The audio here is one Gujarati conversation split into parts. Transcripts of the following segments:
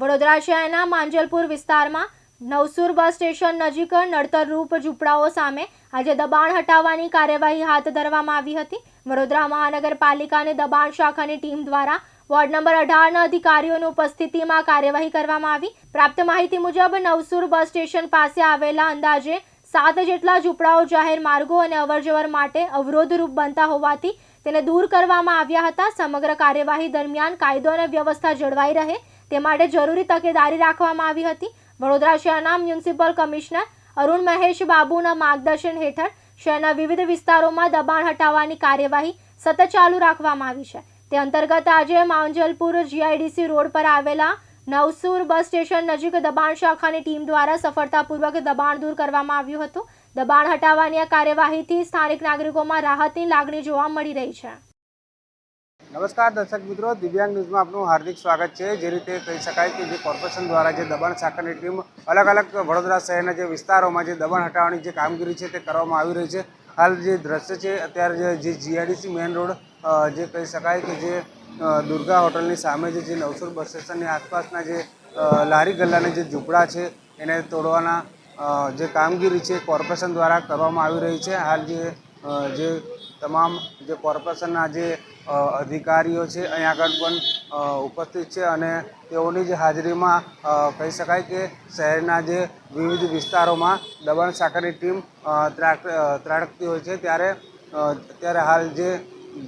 વડોદરા શહેરના માંજલપુર વિસ્તારમાં નવસુર બસ સ્ટેશન નજીક નડતરરૂપ ઝૂંપડાઓ સામે આજે દબાણ હટાવવાની કાર્યવાહી હાથ ધરવામાં આવી હતી. વડોદરા મહાનગરપાલિકાની દબાણ શાખાની ટીમ દ્વારા વોર્ડ નંબર અઢારના અધિકારીઓની ઉપસ્થિતિમાં કાર્યવાહી કરવામાં આવી. પ્રાપ્ત માહિતી મુજબ નવસુર બસ સ્ટેશન પાસે આવેલા અંદાજે સાત જેટલા ઝૂંપડાઓ જાહેર માર્ગો અને અવરજવર માટે અવરોધરૂપ બનતા હોવાથી તેને દૂર કરવામાં આવ્યા હતા. સમગ્ર કાર્યવાહી દરમિયાન કાયદો અને વ્યવસ્થા જળવાઈ રહે તે માટે જરૂરી તકેદારી રાખવામાં આવી હતી. વડોદરા શહેરના મ્યુનિસિપલ કમિશનર અરુણ મહેશ બાબુના માર્ગદર્શન હેઠળ શહેરના વિવિધ વિસ્તારોમાં દબાણ હટાવવાની કાર્યવાહી સતત ચાલુ રાખવામાં આવી છે. તે અંતર્ગત આજે માંજલપુર જીઆઈડીસી રોડ પર આવેલા નવસુર બસ સ્ટેશન નજીક દબાણ શાખાની ટીમ દ્વારા સફળતાપૂર્વક દબાણ દૂર કરવામાં આવ્યું હતું. દબાણ હટાવવાની આ કાર્યવાહીથી સ્થાનિક નાગરિકોમાં રાહતની લાગણી જોવા મળી રહી છે. નમસ્કાર દર્શક મિત્રો, દિવ્યાંગ ન્યૂઝમાં આપનું હાર્દિક સ્વાગત છે. જે રીતે કહી શકાય કે જે કોર્પોરેશન દ્વારા જે દબાણ શાખાની ટીમ અલગ અલગ વડોદરા શહેરના જે વિસ્તારોમાં જે દબાણ હટાવવાની જે કામગીરી છે તે કરવામાં આવી રહી છે. હાલ જે દ્રશ્ય છે, અત્યારે જે જીઆઈડીસી મેઇન રોડ જે કહી શકાય કે જે દુર્ગા હોટલની સામે જે નવસુર બસ સ્ટેશનની આસપાસના જે લારી ગલ્લાના જે ઝૂંપડા છે, એને તોડવાના જે કામગીરી છે કોર્પોરેશન દ્વારા કરવામાં આવી રહી છે. હાલ જે જે તમામ જે કોર્પોરેશનના જે અધિકારીઓ છે, અહીં આગળ પણ ઉપસ્થિત છે અને તેઓની જે હાજરીમાં કહી શકાય કે શહેરના જે વિવિધ વિસ્તારોમાં દબાણ શાખાની ટીમ ત્રાટ- ત્રાટકતી હોય છે. ત્યારે અત્યારે હાલ જે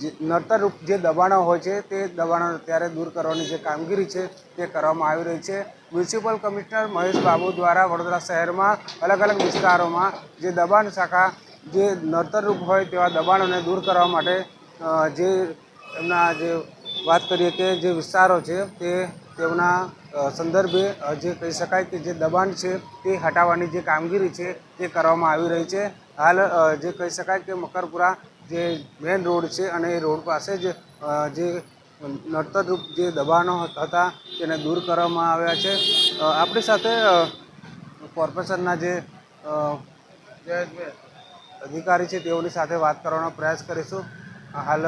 જે નડતરરૂપ જે દબાણો હોય છે, તે દબાણો અત્યારે દૂર કરવાની જે કામગીરી છે, તે કરવામાં આવી રહી છે. મ્યુનિસિપલ કમિશનર મહેશ બાબુ દ્વારા વડોદરા શહેરમાં અલગ અલગ વિસ્તારોમાં જે દબાણ શાખા જે નડતરરૂપ હોય તેવા દબાણોને દૂર કરવા માટે જે એમના જે વાત કરીએ કે જે વિસ્તારો છે તે તેમના સંદર્ભે જે કહી શકાય કે જે દબાણ છે તે હટાવવાની જે કામગીરી છે તે કરવામાં આવી રહી છે. હાલ જે કહી શકાય કે મકરપુરા જે મેઇન રોડ છે અને એ રોડ પાસે જ જે નડતરરૂપ જે દબાણો હતા તેને દૂર કરવામાં આવ્યા છે. આપણી સાથે કોર્પોરેશનના જે અધિકારી છે તેઓની સાથે વાત કરવાનો પ્રયાસ કરીશું. હાલ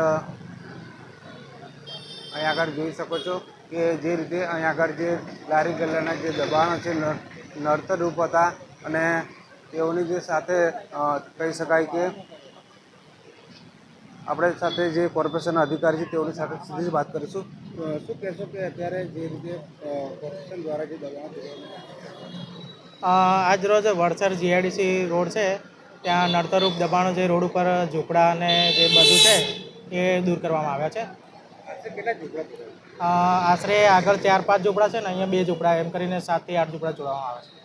અહીં આગળ જોઈ શકો છો કે જે રીતે અહીં આગળ જે લારી ગલ્લાના જે દબાણો છે નર્તરૂપ હતા અને તેઓની જે સાથે કહી શકાય કે આપણે સાથે જે કોર્પોરેશનના અધિકારી છે તેઓની સાથે સીધી જ વાત કરીશું. શું કહેશો કે અત્યારે જે રીતે કોર્પોરેશન દ્વારા જે દબાણો આજ રોજ વડસર જીઆઈડીસી રોડ છે ત્યાં નડતરરૂપ દબાણો જે રોડ ઉપર ઝૂંપડા અને જે બધું છે એ દૂર કરવામાં આવ્યા છે. આશરે આગળ ચાર પાંચ ઝૂંપડા છે ને અહીંયા બે ઝૂંપડા એમ કરીને સાતથી આઠ ઝૂંપડા જોડવામાં આવે છે.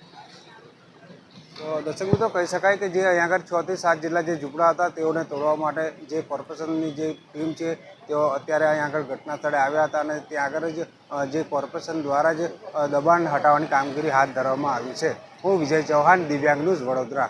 તો દર્શક મિત્રો કહી શકાય કે જે અહીંયા આગળ છથી સાત જેટલા જે ઝૂંપડા હતા તેઓને તોડવા માટે જે કોર્પોરેશનની જે ટીમ છે તેઓ અત્યારે અહીંયા આગળ ઘટના સ્થળે આવ્યા હતા અને ત્યાં આગળ જ જે કોર્પોરેશન દ્વારા જ દબાણ હટાવવાની કામગીરી હાથ ધરવામાં આવી છે. હું વિજય ચૌહાણ, દિવ્યાંગ ન્યૂઝ વડોદરા.